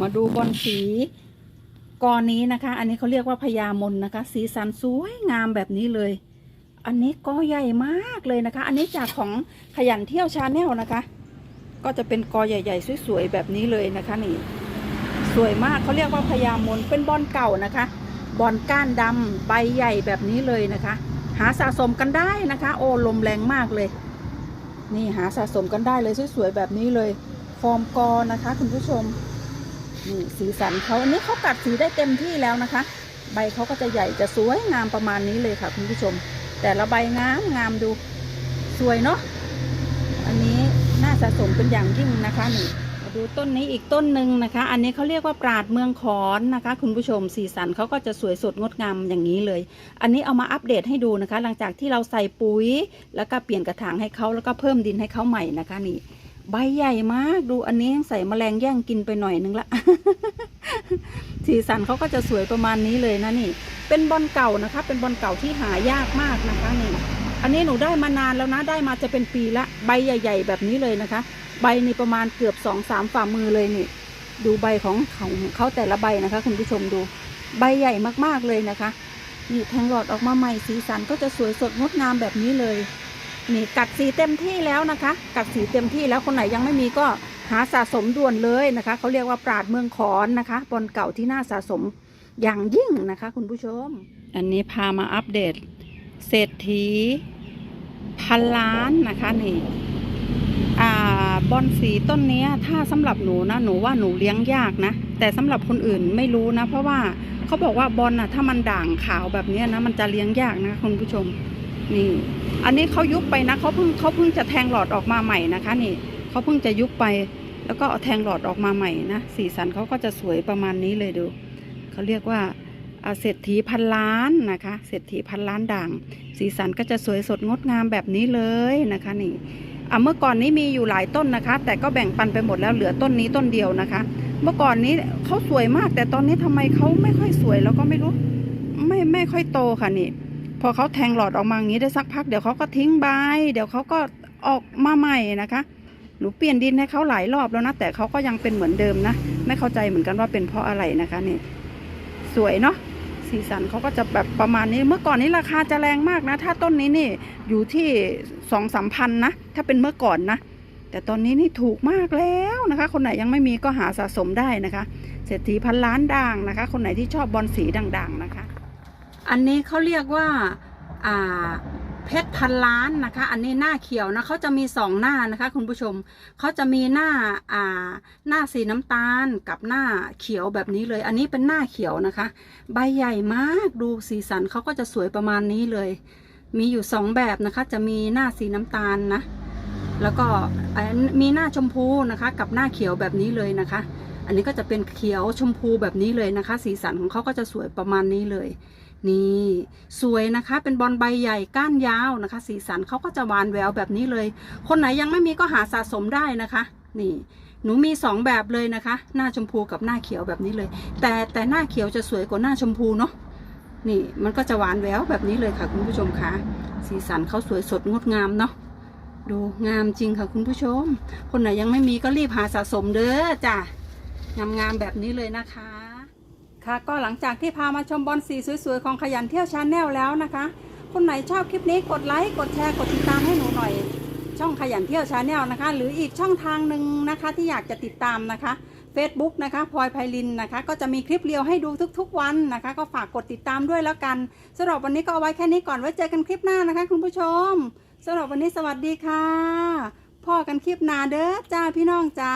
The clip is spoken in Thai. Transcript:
มาดูบอลสีกอนี้นะคะ อันนี้เขาเรียกว่าพญามนนะคะ สีสันสวยงามแบบนี้เลย อันนี้กอใหญ่มากเลยนะคะ อันนี้จากของขยันเที่ยวชาแนลนะคะ ก็จะเป็นกอใหญ่ ๆ สวยๆแบบนี้เลยนะคะนี่ สวยมากเขาเรียกว่าพญามนเป็นบอลเก่านะคะ บอลก้านดำใบใหญ่แบบนี้เลยนะคะ หาสะสมกันได้นะคะ โอ้ลมแรงมากเลย นี่หาสะสมกันได้เลยสวยๆแบบนี้เลย ฟอร์มกอนะคะ คุณผู้ชม นี่สีสันเขาอันนี้เขากัดสีได้เต็มที่แล้วนะคะ ใบเขาก็จะใหญ่จะสวยงามประมาณนี้เลยค่ะคุณผู้ชม แต่ละใบงามงามดูสวยเนาะอันนี้น่าสะสมเป็นอย่างยิ่งนะคะนี่มาดูต้นนี้อีกต้นหนึ่งนะคะ อันนี้เขาเรียกว่าปราดเมืองขอนนะคะ คุณผู้ชมสีสันเขาก็จะสวยสดงดงามอย่างนี้เลย อันนี้เอามาอัปเดตให้ดูนะคะ หลังจากที่เราใส่ปุ๋ย แล้วก็เปลี่ยนกระถางให้เขาแล้วก็เพิ่มดินให้เขาใหม่นะคะนี่ ใบใหญ่มากดูอันนี้ยังใส่แมลงแย่งกินไปหน่อยนึงละ สีสันเขาก็จะสวยประมาณนี้เลยนะนี่ เป็นบอลเก่านะคะ เป็นบอลเก่าที่หายากมากนะคะนี่ อันนี้หนูได้มานานแล้วนะได้มาจะเป็นปีละใบใหญ่ ๆ แบบนี้เลยนะคะ ใบนี่ประมาณเกือบสองสามฝ่ามือเลยนี่ ดูใบของของเขาแต่ละใบนะคะ คุณผู้ชมดูใบใหญ่มากๆเลยนะคะ นี่แทงหลอดออกมาใหม่สีสันก็จะสวยสดงดงามแบบนี้เลย นี่กัดสีเต็มที่แล้วนะคะ กัดสีเต็มที่แล้วคนไหนยังไม่มีก็หาสะสมด่วนเลยนะคะเขาเรียกว่าปราดเมืองขอนนะคะบอลเก่าที่น่าสะสมอย่างยิ่งนะคะ คุณผู้ชม อันนี้พามาอัปเดต เศรษฐีพันล้านนะคะนี่อ่าบอลสีต้นนี้ถ้าสำหรับหนูนะหนูว่าหนูเลี้ยงยากนะ แต่สำหรับคนอื่นไม่รู้นะ เพราะว่าเขาบอกว่าบอลน่ะถ้ามันด่างขาวแบบนี้นะมันจะเลี้ยงยากนะคุณผู้ชมนี่ อันนี้เขายุบไปนะเขาเพิ่งเขาเพิ่งจะแทงหลอดออกมาใหม่นะคะนี่เขาเพิ่งจะยุบไป แล้วก็เอาแทงหลอดออกมาใหม่นะสีสันเขาก็จะสวยประมาณนี้เลยดูเขาเรียกว่าเศรษฐีพันล้านนะคะเศรษฐีพันล้านด่าง สีสันก็จะสวยสดงดงามแบบนี้เลยนะคะนี่อะเมื่อก่อนนี้มีอยู่หลายต้นนะคะ แต่ก็แบ่งปันไปหมดแล้วเหลือต้นนี้ต้นเดียวนะคะ เมื่อก่อนนี้เขาสวยมาก แต่ตอนนี้ทำไมเขาไม่ค่อยสวยแล้วก็ไม่รู้ ไม่ไม่ค่อยโตค่ะนี่ พอเขาแทงหลอดออกมาอย่างนี้ได้สักพักเดี๋ยวเขาก็ทิ้งใบเดี๋ยวเขาก็ออกมาใหม่นะคะหนูเปลี่ยนดินให้เขาหลายรอบแล้วนะแต่เขาก็ยังเป็นเหมือนเดิมนะไม่เข้าใจเหมือนกันว่าเป็นเพราะอะไรนะคะนี่สวยเนาะสีสันเขาก็จะแบบประมาณนี้เมื่อก่อนนี้ราคาจะแรงมากนะ ถ้าต้นนี้นี่อยู่ที่สองสามพันนะถ้าเป็นเมื่อก่อนนะ แต่ตอนนี้นี่ถูกมากแล้วนะคะ คนไหนยังไม่มีก็หาสะสมได้นะคะ เศรษฐีพันล้านด่างนะคะ คนไหนที่ชอบบอลสีด่างๆนะคะ อันนี้เขาเรียกว่าอ่าเพชรพันล้านนะคะ อันนี้หน้าเขียวนะเขาจะมีสองหน้านะคะ คุณผู้ชมเขาจะมีหน้าอ่าหน้าสีน้ำตาลกับหน้าเขียวแบบนี้เลย อันนี้เป็นหน้าเขียวนะคะ ใบใหญ่มากดูสีสันเขาก็จะสวยประมาณนี้เลย มีอยู่สองแบบนะคะ จะมีหน้าสีน้ำตาลนะ แล้วก็มีหน้าชมพูนะคะ กับหน้าเขียวแบบนี้เลยนะคะ อันนี้ก็จะเป็นเขียวชมพูแบบนี้เลยนะคะ สีสันของเขาก็จะสวยประมาณนี้เลย นี่สวยนะคะ เป็นบอลใบใหญ่ก้านยาวนะคะ สีสันเขาก็จะหวานแววแบบนี้เลย คนไหนยังไม่มีก็หาสะสมได้นะคะ นี่หนูมีสองแบบเลยนะคะ หน้าชมพูกับหน้าเขียวแบบนี้เลย แต่แต่หน้าเขียวจะสวยกว่าหน้าชมพูเนาะนี่มันก็จะหวานแววแบบนี้เลยค่ะคุณผู้ชมคะสีสันเขาสวยสดงดงามเนาะดูงามจริงค่ะคุณผู้ชม คนไหนยังไม่มีก็รีบหาสะสมเด้อจ้ะงามๆแบบนี้เลยนะคะ ก็หลังจากที่พามาชมบอลสีสวยๆ ของขยันเที่ยวชาแนลแล้วนะคะ คนไหนชอบคลิปนี้กดไลค์กดแชร์กดติดตามให้หนูหน่อย ช่องขยันเที่ยวชาแนลนะคะ หรืออีกช่องทางหนึ่งนะคะที่อยากจะติดตามนะคะ Facebook นะคะพลอยไพลินนะคะ ก็จะมีคลิปเรียวให้ดูทุกๆวันนะคะ ก็ฝากกดติดตามด้วยแล้วกันสำหรับวันนี้ก็เอาไว้แค่นี้ก่อนไว้เจอกันคลิปหน้านะคะ คุณผู้ชมสำหรับวันนี้สวัสดีค่ะพ่อกันคลิปหน้าเด้อจ้าพี่น้องจ้า